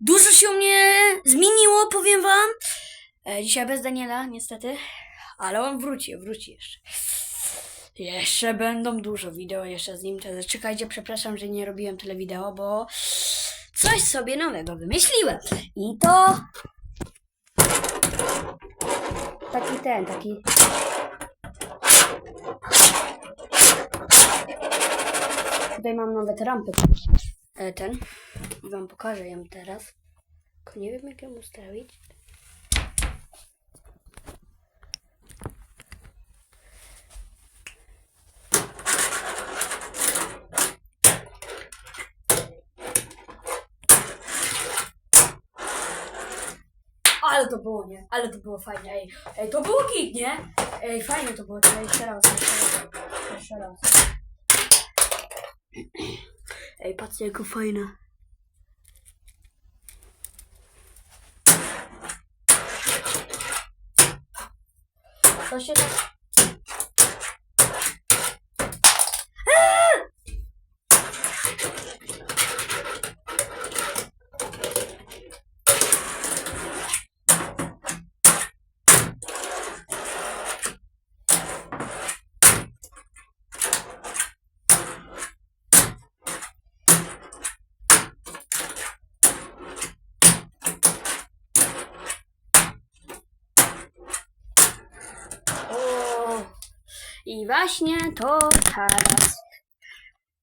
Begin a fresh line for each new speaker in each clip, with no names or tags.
Dużo się u mnie zmieniło, powiem wam. E, dzisiaj bez Daniela, niestety. Ale on wróci, wróci jeszcze. Jeszcze będą dużo wideo jeszcze z nim. Także Czekajcie, przepraszam, że nie robiłem tyle wideo, bo coś sobie nowego wymyśliłem. I to... Taki ten, taki... Tutaj mam nawet rampy. E, ten. I wam pokażę ją teraz. Tylko nie wiem jak ją ustawić. Ale to było, nie? Ale to było fajnie, ej. Ej, to było git, nie? Ej, fajnie to było. To jeszcze raz, jeszcze raz. Jeszcze raz. Ej, patrzcie, jako fajna. To się tak... O, I właśnie to teraz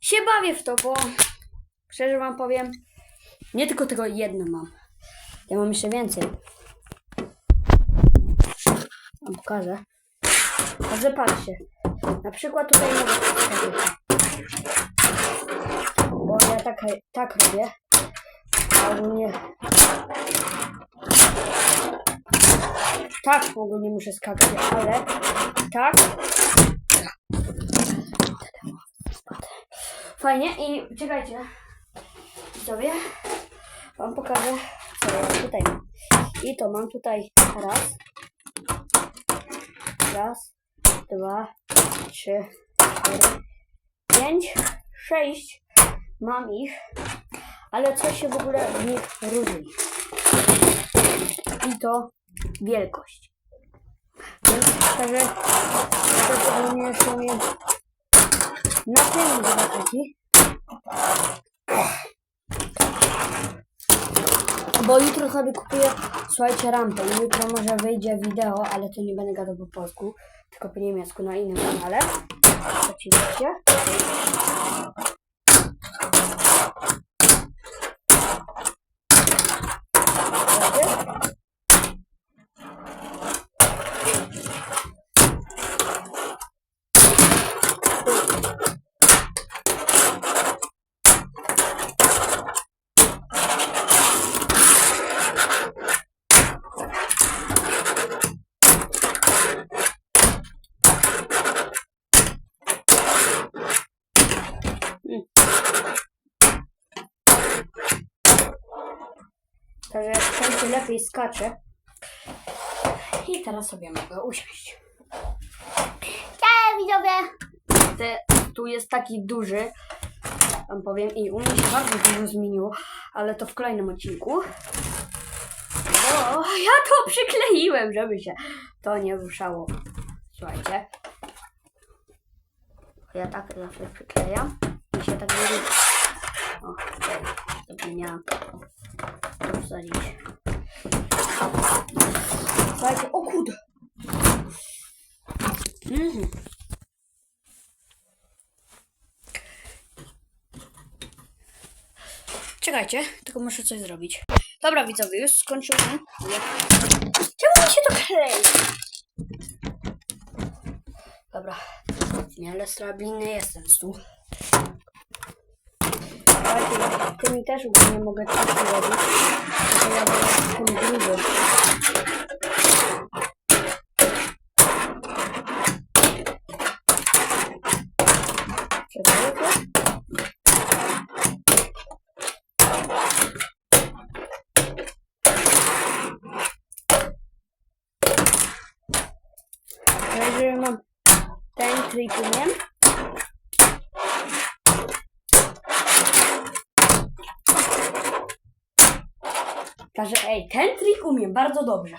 się bawię w to, bo szczerze wam powiem, nie tylko tego jedno mam. Ja mam jeszcze więcej. Wam pokażę. Także patrzcie. Na przykład tutaj mogę. Bo ja tak, tak robię. A ogólnie tak ogólnie muszę skakać, ale tak. Fajnie i czekajcie. Widzowie, wam pokażę, co ja tutaj mam. I to mam tutaj raz, raz, dwa, trzy, cztery, pięć, sześć. Mam ich, ale co się w ogóle w nich różni. I to wielkość. Więc także to u mnie w sumie na tym zobaczycie. Bo jutro sobie kupuję, słuchajcie, rampę. Jutro może wyjdzie wideo, ale to nie będę gadał po polsku, tylko po niemiecku na innym kanale. Oczywiście. Zobaczcie. Także się lepiej skacze. Teraz sobie mogę usiąść. Cześć widzowie! Te, tu jest taki duży, wam powiem, i u mnie się bardzo dużo zmieniło, ale to w kolejnym odcinku. O, ja to przykleiłem, żeby się to nie ruszało. Słuchajcie. Ja tak zawsze przyklejam i się tak rusza. O, zapomniałam to wsadzić. Słuchajcie, o kurde! Mhm. Czekajcie, tylko muszę coś zrobić. Dobra widzowie, już skończyłem. Czemu mi się to klei? Dobra, w miarę stabilny jestem tu. Słuchajcie, tymi też nie mogę coś robić. To ja tym grubym. To. Także mam ten trik umiem. Także ej, ten trik umiem bardzo dobrze.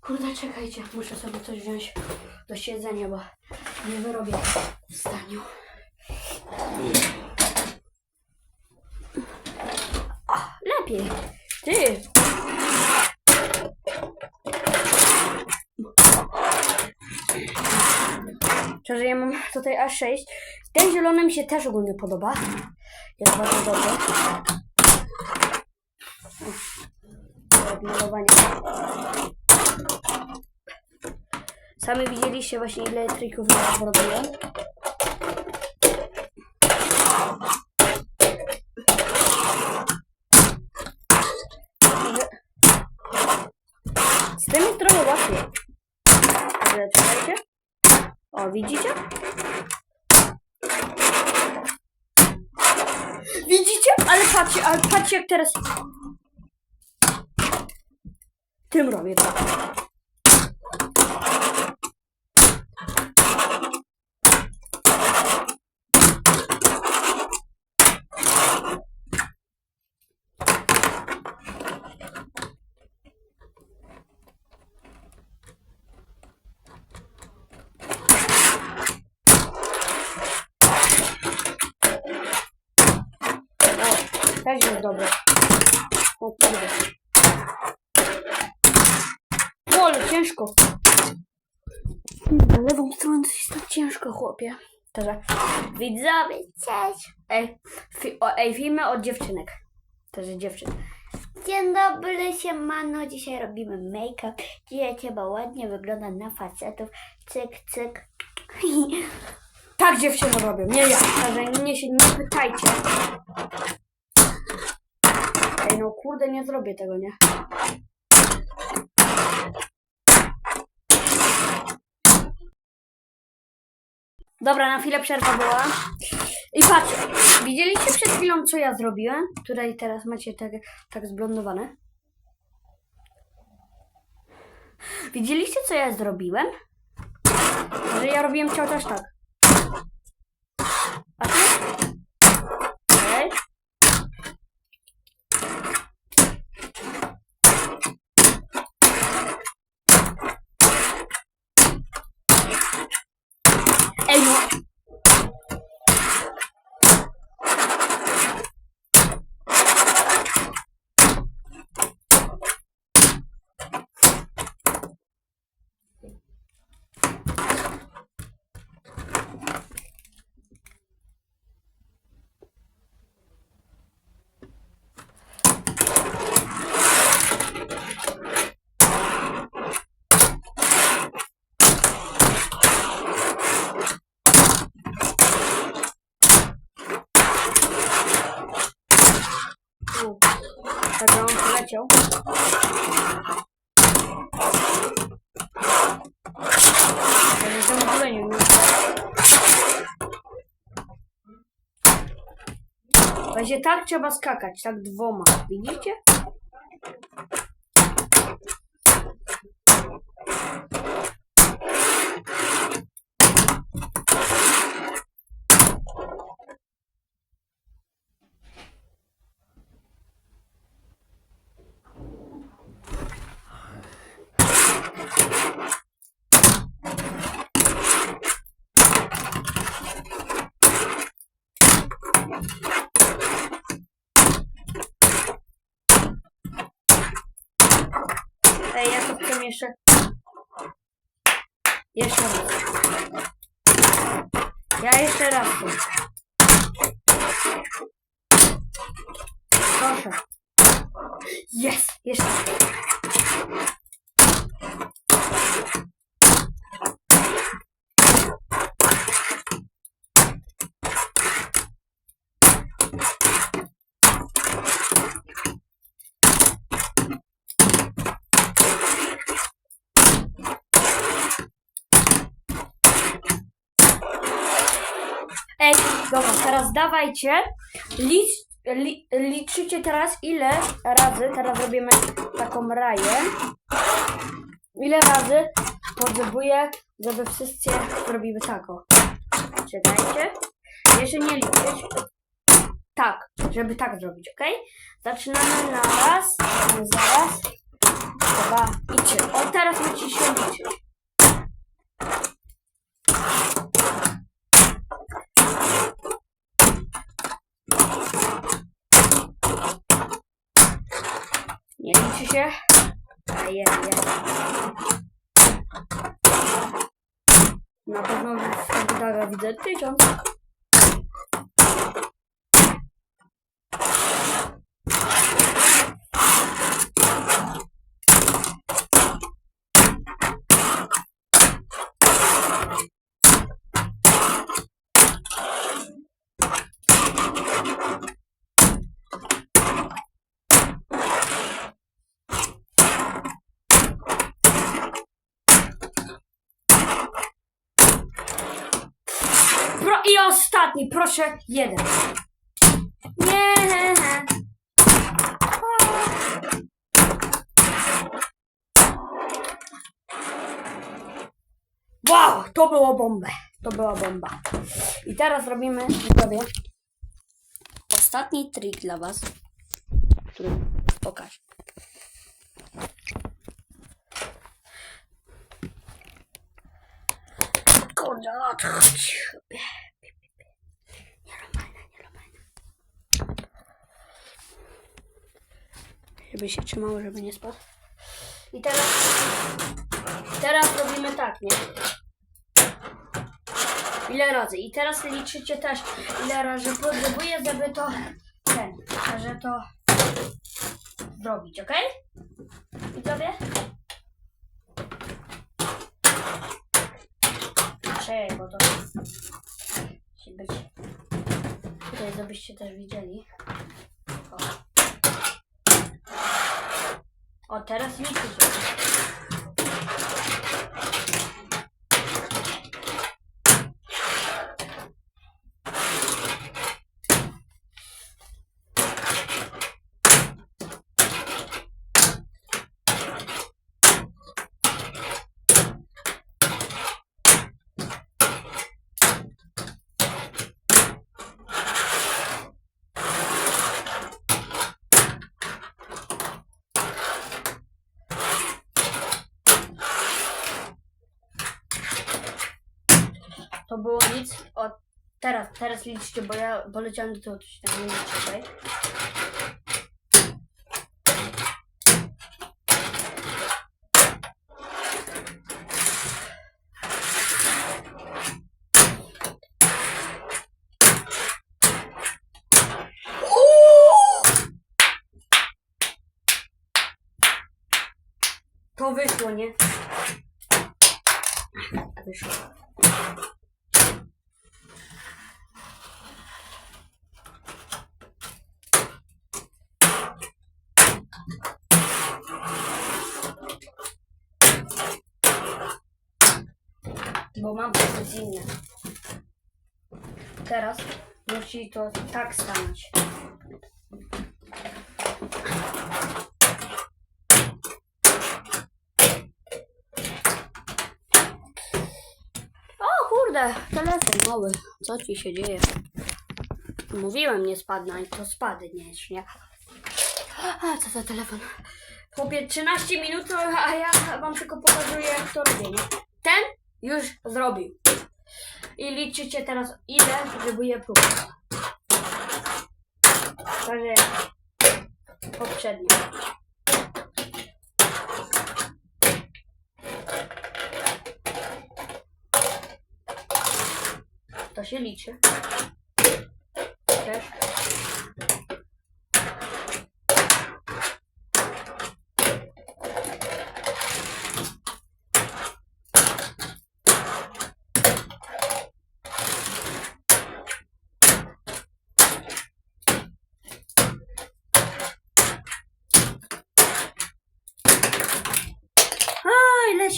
Kurde, czekajcie, muszę sobie coś wziąć do siedzenia, bo nie wyrobię w staniu. Lepiej. Ty. Szczerze, ja mam tutaj aż 6. Ten zielony mi się też ogólnie podoba. Jest bardzo dobry. O, Malowanie. Sami widzieliście właśnie ile trików ja zrobiłem. Także Z tym jest trochę łatwiej. Także czekajcie. O, widzicie? Widzicie? Ale patrzcie, ale patrzcie jak teraz... Tym robię to. O, też jest dobre. O kurde. O, ale ciężko. Na lewą stronę to jest tak ciężko, chłopie. Także widzowie, cześć. Ej, fi, o, ej, filmy od dziewczynek. Także dziewczyn. Dzień dobry, siemano. Dzisiaj robimy make-up. Dzisiaj trzeba ładnie wygląda na facetów. Cyk, cyk. tak dziewczyny robią, nie ja. Także mnie się nie pytajcie. Ej, no kurde, nie zrobię tego, nie? Dobra, na chwilę przerwa była. I patrzcie, widzieliście przed chwilą, co ja zrobiłem? Tutaj teraz macie tak, tak zblondowane. Widzieliście, co ja zrobiłem? Że ja robiłem ciało też tak. A ty? Okej. Ej, no. U, Tak, on poleciał. Ale to w ogóle nie wiem. Będzie tak trzeba skakać, tak dwoma. Widzicie? Ej, ja to chcę jeszcze... Jeszcze raz. Ja jeszcze raz chcę. Proszę. Jest! Jeszcze raz. Ej, dobra, teraz dawajcie. Licz, li, liczycie teraz ile razy, teraz robimy taką raję. Ile razy potrzebuję, żeby wszyscy zrobili taką. Czekajcie. Jeszcze nie liczyć. tak, żeby tak zrobić, ok? Zaczynamy na raz, zaraz, dwa i trzy. O, teraz musisz się liczyć. Liczy się. A jest, jest. Na pewno w komputerze widzę tysiąc. Pro I ostatni, proszę, jeden. Nie. Wow, to było bombę. To była bomba. I teraz robimy, widzowie, ostatni trik dla was, który pokażę. Kurde, odchodź. Żeby się trzymało, żeby nie spadł. I teraz, teraz robimy tak, nie? Ile razy? I teraz liczycie też, ile razy potrzebuję, żeby to, ten, że to zrobić, ok? Widzowie? Czekaj, bo to musi być tutaj, żebyście też widzieli. O teraz liczycie. To było nic. O, teraz, teraz liczcie, bo ja poleciałem do tyłu, to się tam nie liczy, okej? To wyszło, nie? Wyszło. Mam precyzyjne. Teraz musi to tak stanąć. O kurde, telefon mały. Co ci się dzieje? Mówiłem nie spadnę i to spadnie, nie? A co za telefon? Chłopie, 13 minut, a ja wam tylko pokazuję jak to robię? Ten już zrobił. I liczycie teraz ile potrzebuje prób. Także poprzednio. To się liczy. Też.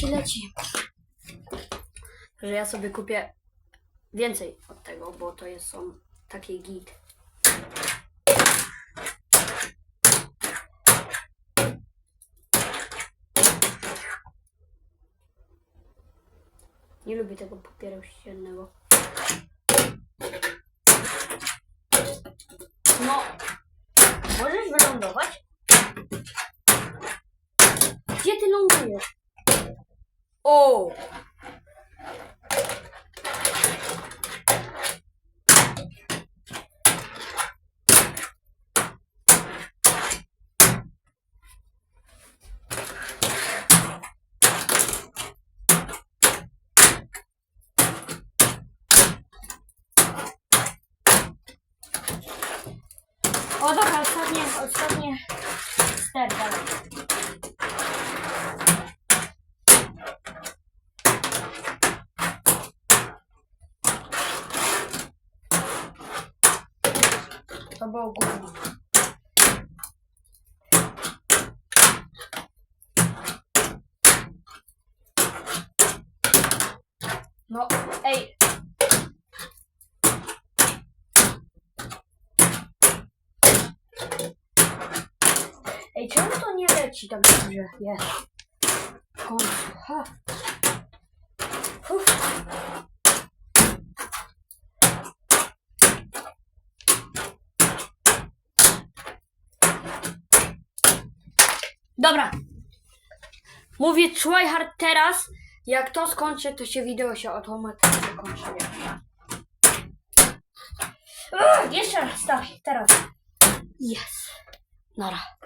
Leci, leci. Że ja sobie kupię więcej od tego, bo to jest są takie git. Nie lubię tego papieru ściennego. No, możesz wylądować? Gdzie ty lądujesz? O! O dobra, ostatnie, ostatnie dalej. To było gówno. No, ej. Ej, czemu to nie leci tak dobrze? Jest. W końcu. Ha. Uf. Dobra. Mówię tryhard teraz. Jak to skończę, to się wideo się automatycznie kończy. Jeszcze raz, tak, teraz. Yes. Nara.